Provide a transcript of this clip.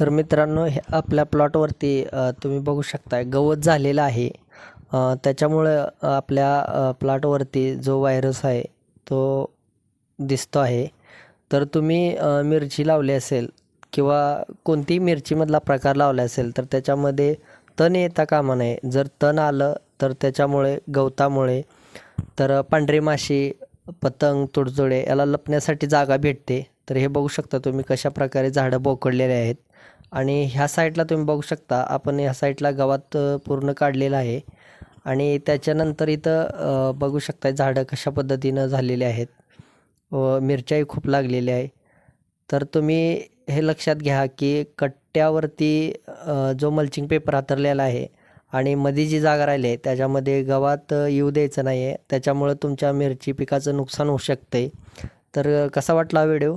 तर मित्रांनो हे आपल्या प्लॉटवरती तुम्ही बघू शकताय गवत झालेलं आहे. त्याच्यामुळं आपल्या प्लॉटवरती जो व्हायरस आहे तो दिसतो आहे. तर तुम्ही मिरची लावली असेल किंवा कोणतीही मिरचीमधला प्रकार लावला असेल तर त्याच्यामध्ये तण येता कामा नये. जर तण आलं तर त्याच्यामुळे गवतामुळे तर पांढरी माशी पतंग तुडतुडे याला लपण्यासाठी जागा भेटते. तर हे बघू शकता तुम्ही कशा प्रकारे झाडं बोकडलेले आहेत. आणि ह्या साईडला तुम्ही बघू शकता आपण ह्या साईडला गवत पूर्ण काढलेलं आहे. आणि त्याच्यानंतर इथं बघू शकता झाडं कशा पद्धतीनं झालेली आहेत. व मिरच्याही खूप लागलेल्या आहे. तर तुम्ही हे लक्षात घ्या की कट्ट्यावरती जो मल्चिंग पेपर हातरलेला आहे आणि मध्ये जी जागा राहिली आहे त्याच्यामध्ये गवात येऊ द्यायचं नाही आहे त्याच्यामुळं तुमच्या मिरची पिकाचं नुकसान होऊ शकते तर कसा वाटला हा व्हिडिओ?